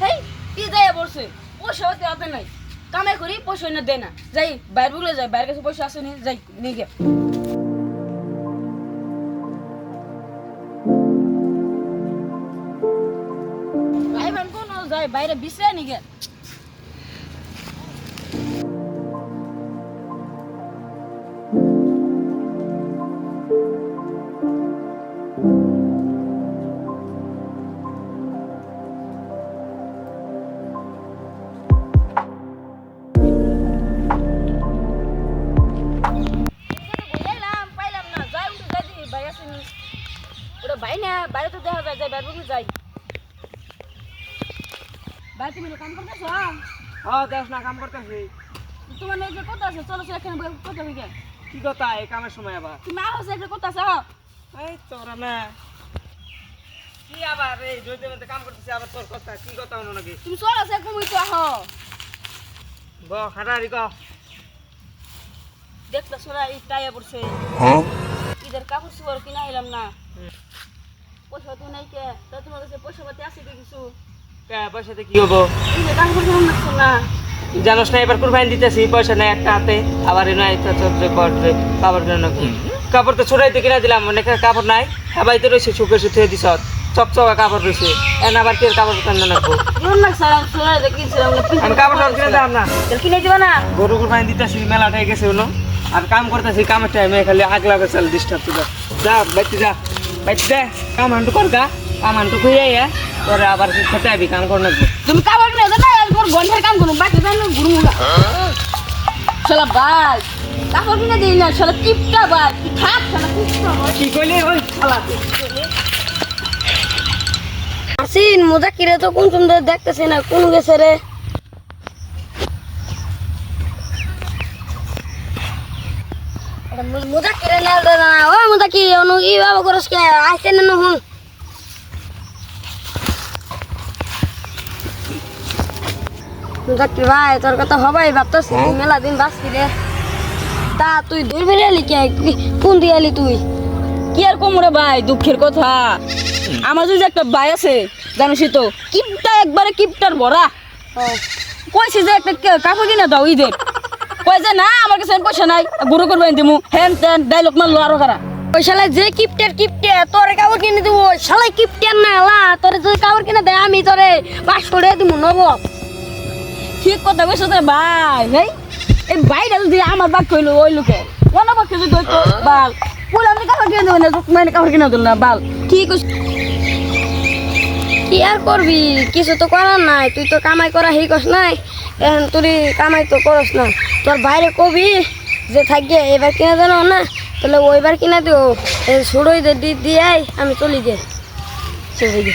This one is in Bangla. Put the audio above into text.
হেই কি যায় বলছে পয়সা হতে হাতে নাই। কামে করি, পয়সা না দে না। যাই, বাইরে বলে যাই বাইরের কাছে পয়সা আসেনি যাই, নিয়ে গে ভাই বোন কোন? যাই, বাইরে বিশ্রে নিয়ে ওটা ভাই না বাইরে তো দেখা যায় যাই বাইরে যাই। ভাই তুমি কাম করতেছ? ও দেখ না কাম করতেছি। তোমার মেয়ে যে কত আছে? চলো বসে কথা হইগে কি কথা? এই কামের সময় আবার। তুমি আহ একটা কথা আছে? এই তোরা না কি আবার এই জয়তে মধ্যে কাম করতেছি? আবার তোর কথা কি কথা হলো নাকি? তুমি চলো আছে কমই তো আহ। ব হাঁটাহাঁড়ি ক। দেখতে শোনা এই টাইয়া পড়ছে। ঈদের কাপড় চোপড় কিনা এলাম না। তো নাই কে তা তোমার কাছে পয়সা পাতি আছে কি কিছু কে পয়সাতে কি হব? ঈদের কাপড় কিনা লাগছে না? জানোস না এবার কুরবানি দিতেছি পয়সা নেই একটা হাতে আবার কাপড় কেন কাপড় তো ছোড়াইতে কিনা দিলাম অনেক কাপড় নাই হাবাইতে রয়েছে শুকে শুয়ে দিছ চকচকা কাপড় রয়েছে এন আবার কি কাপড় কেন রাখব না আমি কাপড় টাপড় কিনে দিলাম না। কিনে দিবা না? গরু কুরবানি দিতেছি মেলা উঠে গেছে হলো। আর কাম করতেছি কামের টাইমে খালি আগ লাগে চল ডিস্টার্ব যা বাইতে যা। বাইতে কাম হান্টু কর গা কাম হান্টু আইয়া তোরে আবার খেতে আবি কাম করে তুমি না তোর গন্ডের কাম করুন বাকি জানো গুরু মুগা শালা ভাই কাপড় কিনে দিই না শালা টিপটা ভাই তুই থাক শালা টিপটা কি কইলি ওই শালা আসিন মজা কিরে তো কোন তুমি দেখতেছে না কোন গেছে রে না ও মজা কি অনু ই বাবা করস কে? আইছে না হুন মজা কি ভাই তোর কথা হবাই তুই মেলা দিন বাঁচতি রে। তা তুই দূর বেরিয়ে এলি কে? কি- কোন দিয়ে এলি তুই? কি আর কম ভাই দুঃখের কথা। আমার যদি একটা ভাই আছে জানিস তো কিপটা একবারে কিপটার ভরা কইছে যে একটা কে- কাপড় কিনে দাও ঈদের। কই যে না আমার কাছে পয়সা নাই গুরু করবে দিমু। হ্যান ত্যান ডাইলগ মারলো আরও খারা। ওই শালা যে কিপটের কিপটে তোরে কাপড় কিনে দিব শালাই কিপটের না লা তোরে যদি কাপড় কিনে দেয় আমি তোরে পাঁচশো টাকা দিব নব। ঠিক কথা কইছ তোরে ভাই হেই এই ভাইটা যদি আমার বাক কইলো ওই লোকে। অন্য পক্ষে যদি হইতো বাল বলে আমি কাপড় কিনে দেবো না মানে কাপড় কিনে দিল না বাল। ঠিক কি আর করবি? কিছু তো করার নাই তুই তো কামাই করা শিখস নাই। এখন তুই কামাই তো করস না। তোর বাইরে কবি যে থাকবে এবার কিনে দেন না? তাহলে ওইবার কিনে দিও। ছুড়োই দিয়ে দিয়ে আমি চলি গে চলে গে